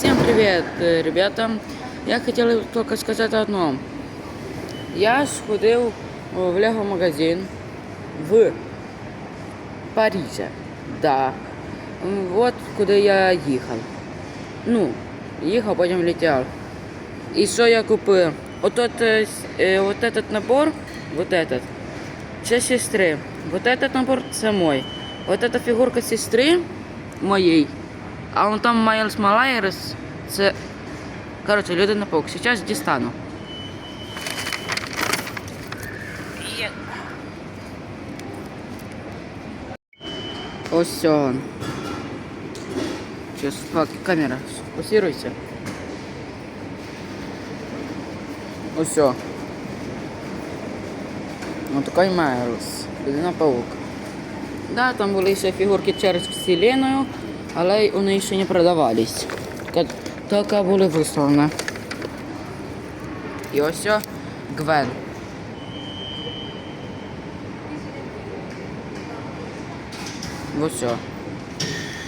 Всем привет, э, ребята. Я хотел только сказать одно. Я сходил в Лего магазин в Париже. Да. М, Вот куда я ехал. Ну, ехал, потом летел. И что я купил? Вот, тот, э, с- э, вот этот набор, вот этот, це сестры. Вот этот набор, це мой. Вот эта фигурка сестры моей. А он там Майлз Малайерс, це, короче, людина паук. Сейчас дістану. Є. Ось он. Сейчас, фак, камера, сфокусируйся. Ось. все. Ну такий Майлз. Людина паук. Да, там були ще фігурки через вселенную, але вони ще не продавались. Ка- Тільки були виставлені. І ось Гвен. Ось. о.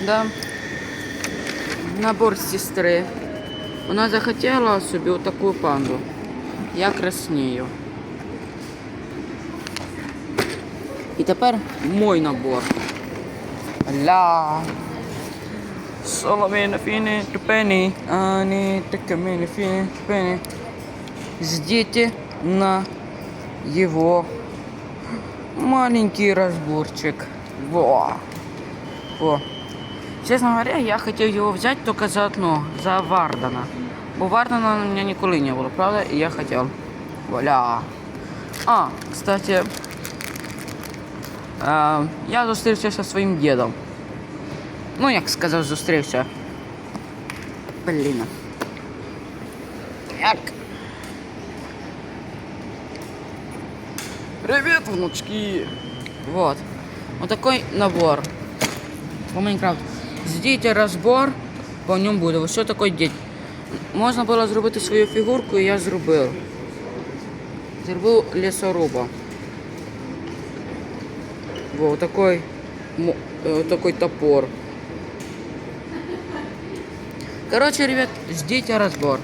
Да. Набор сестри. Вона захотіла собі таку панду. Я краснею. І тепер мой набор. Ля. Соломина фини тупени, они такими фини тупени. Ждите на его маленький разборчик. Во. Во. Честно говоря, я хотел его взять только за одно, за Вардана. Бо Вардана у меня николи не было, правда? И я хотел. Вуаля. А, кстати, я зустрівся зі своїм дідом. Ну, як сказав, зустрівся. Блін. Як? Привіт, внучки! Вот. Вот такой набор. По Майнкрафту. Ждите розбор, по ньому буде. Ось що такий дід. Можна було зробити свою фігурку, і я зробив. Зробив лісоруба. Вот такой, э, такой топор. Короче, ребят, ждите разбор.